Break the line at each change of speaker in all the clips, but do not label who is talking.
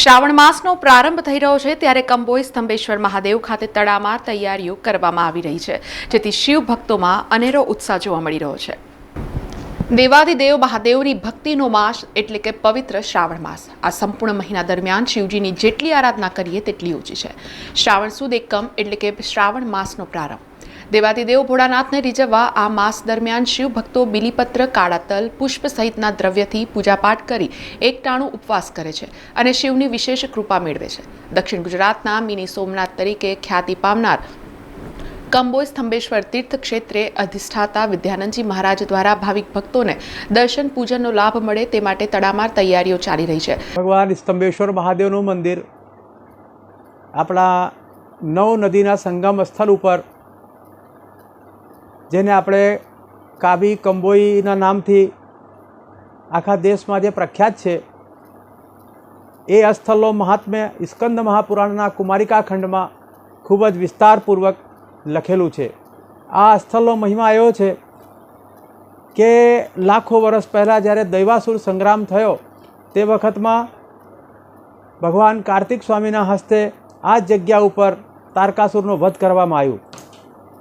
શ્રાવણ માસનો પ્રારંભ થઈ રહ્યો છે ત્યારે કંબોઈ સ્તંભેશ્વર મહાદેવ ખાતે તડામાર તૈયારીઓ કરવામાં આવી રહી છે, જેથી શિવ ભક્તોમાં અનેરો ઉત્સાહ જોવા મળી રહ્યો છે. દેવાદિદેવ મહાદેવની ભક્તિનો માસ એટલે કે પવિત્ર શ્રાવણ માસ. આ સંપૂર્ણ મહિના દરમિયાન શિવજીની જેટલી આરાધના કરીએ તેટલી ઓછી છે. શ્રાવણ સુદ એકમ એટલે કે શ્રાવણ માસનો પ્રારંભ. દેવાદિદેવ ભોળાનાથને રીઝવવા આ માસ દરમિયાન શિવ ભક્તો બિલીપત્ર કાળા તલ પુષ્પ સહિતના દ્રવ્યથી પૂજાપાઠ કરી એકટાણું ઉપવાસ કરે છે અને શિવની વિશેષ કૃપા મેળવે છે. દક્ષિણ ગુજરાતના મિની સોમનાથ તરીકે ખ્યાતિ પામનાર કંબોજ સ્તંભેશ્વર તીર્થ ક્ષેત્રે અધિષ્ઠાતા વિદ્યાનંદજી મહારાજ દ્વારા ભાવિક ભક્તોને દર્શન પૂજનનો લાભ મળે તે માટે તડામાર તૈયારીઓ ચાલી રહી છે.
ભગવાન સ્તંભેશ્વર મહાદેવનું મંદિર આપણા નવ નદીના સંગમ સ્થળ ઉપર જેને આપણે કાબી કંબોઈના નામથી આખા દેશમાં જે પ્રખ્યાત છે, એ અસ્થલો મહાત્મ્ય સ્કંદ મહાપુરાણના કુમારિકા ખંડમાં ખૂબ જ વિસ્તારપૂર્વક લખેલું છે. આ સ્થળનો મહિમા એવો છે કે લાખો વર્ષ પહેલાં જ્યારે દૈવાસુર સંગ્રામ થયો, તે વખતમાં ભગવાન કાર્તિક સ્વામીના હસ્તે આ જગ્યા ઉપર તારકાસુરનો વધ કરવામાં આવ્યું.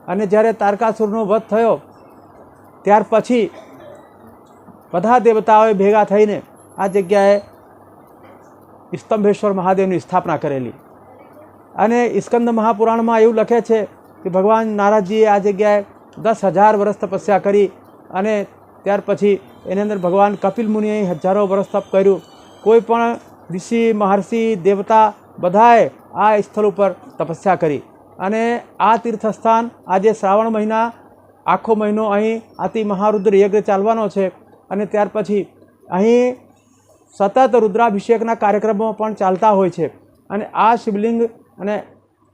અને જ્યારે તારકાસુરનો વધ થયો, ત્યાર પછી બધા દેવતાઓએ ભેગા થઈને આ જગ્યાએ સ્તંભેશ્વર મહાદેવની સ્થાપના કરેલી. અને સ્કંદ મહાપુરાણમાં એવું લખે છે કે ભગવાન નારાજજીએ આ જગ્યાએ દસ હજાર વર્ષ તપસ્યા કરી અને ત્યાર પછી એની અંદર ભગવાન કપિલ મુનિએ હજારો વર્ષ તપ કર્યું. કોઈ પણ ઋષિ, મહર્ષિ, દેવતા બધાએ આ સ્થળ ઉપર તપસ્યા કરી. અને આ તીર્થસ્થાન આજે શ્રાવણ મહિના, આખો મહિનો અહીં અતિ મહારુદ્ર યજ્ઞ ચાલવાનો છે. અને ત્યાર પછી અહીં સતત રુદ્રાભિષેકના કાર્યક્રમો પણ ચાલતા હોય છે. અને આ શિવલિંગ અને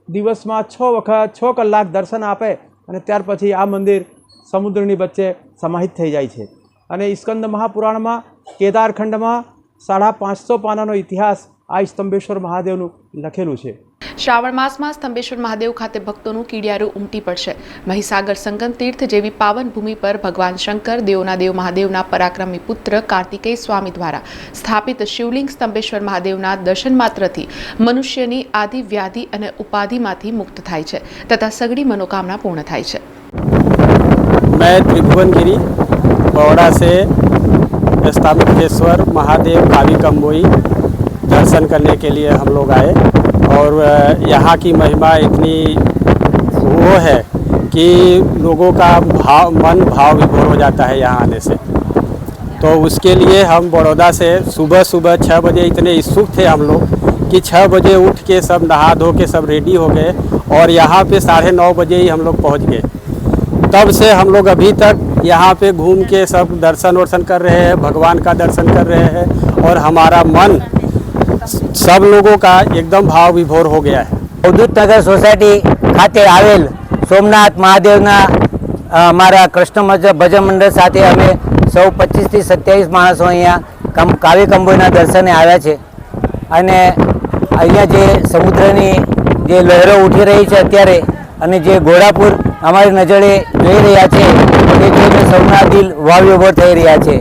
દિવસમાં છ વખત, છ કલાક દર્શન આપે અને ત્યાર પછી આ મંદિર સમુદ્રની વચ્ચે સમાહિત થઈ જાય છે. અને સ્કંદ મહાપુરાણમાં, કેદારખંડમાં સાડા પાંચસો પાનાનો ઇતિહાસ આ સ્તંભેશ્વર મહાદેવનું લખેલું છે.
શ્રાવણ માસમાં સ્તંભેશ્વર મહાદેવ ખાતે ભક્તોનું કીડિયારું ઉમટી પડશે મહીસાગર સંગમ તીર્થ જેવી પાવન ભૂમિ પર ભગવાન શંકર દેવના દેવ મહાદેવના પરાક્રમી પુત્ર કાર્તિકેય સ્વામી દ્વારા સ્થાપિત શિવલિંગ સ્તંભેશ્વર મહાદેવના દર્શન માત્રથી મનુષ્યની આદિ વ્યાધિ અને ઉપાધિમાંથી મુક્ત થાય છે તથા સગડી મનોકામના પૂર્ણ થાય છે
मैं त्रिभुवन गिरी बौड़ा से स्थापिकेश्वर महादेव काली कम्बोई दर्शन करने के लिए हम लोग आए और यहाँ की महिमा इतनी वो है कि लोगों का भाव, मन भाव विभोर हो जाता है यहाँ आने से। तो उसके लिए हम बड़ौदा से सुबह सुबह छः बजे इतने इच्छुक थे हम लोग कि छः बजे उठ के सब नहा धो के सब रेडी हो गए और यहाँ पे साढ़े नौ बजे ही हम लोग पहुँच गए। तब से हम लोग अभी तक यहाँ पे घूम के सब दर्शन वर्शन कर रहे हैं, भगवान का दर्शन कर रहे हैं और हमारा मन સબ લોકો કા એકદમ ભાવ વિભોર હો ગયા
હૈ અવધૂતનગર સોસાયટી ખાતે આવેલ સોમનાથ મહાદેવના અમારા કૃષ્ણ ભજન મંડળ સાથે અમે સૌ પચીસથી સત્યાવીસ માણસો અહીંયા કાવ્ય કંબોઈના દર્શને આવ્યા છે. અને અહીંયા જે સમુદ્રની જે લહેરો ઉઠી રહી છે અત્યારે અને જે ઘોડાપુર અમારી નજરે જોઈ રહ્યા છે તે જોઈને સૌના દિલ વાવ્યભર થઈ રહ્યા છે.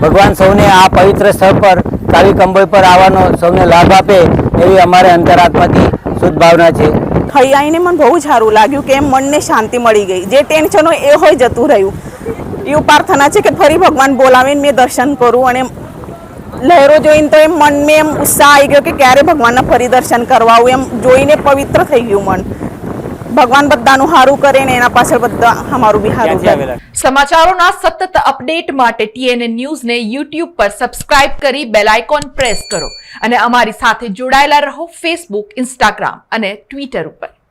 ભગવાન સૌને આ પવિત્ર સ્થળ પર કાવી કંબોઈ પર આવવાનો સૌને લાભ આપે એવી અમારે અંતરાત્માથી શુદ્ધ ભાવના છે.
થઈ આવીને મને બહુ સારું લાગ્યું કે મનને શાંતિ મળી ગઈ. જે ટેન્શન હોય એ હોય જતું રહ્યું. એવું પ્રાર્થના છે કે ફરી ભગવાન બોલાવીને મેં દર્શન કરું અને લહેરો જોઈને તો એમ મનમાં એમ ઉત્સાહ આવી ગયો કે ક્યારે ભગવાનના ફરી દર્શન કરવા આવું? એમ જોઈને પવિત્ર થઈ ગયું મન. ભગવાન બધાનું સારું કરે ને એના પાછળ બધા અમારું બી
હારું
કરે.
સમાચારોના સતત અપડેટ માટે ટીએનએ ન્યૂઝને યુટ્યુબ પર સબસ્ક્રાઇબ કરી બેલ આઇકોન પ્રેસ કરો અને અમારી સાથે જોડાયેલા રહો ફેસબુક ઇન્સ્ટાગ્રામ અને ટ્વિટર ઉપર.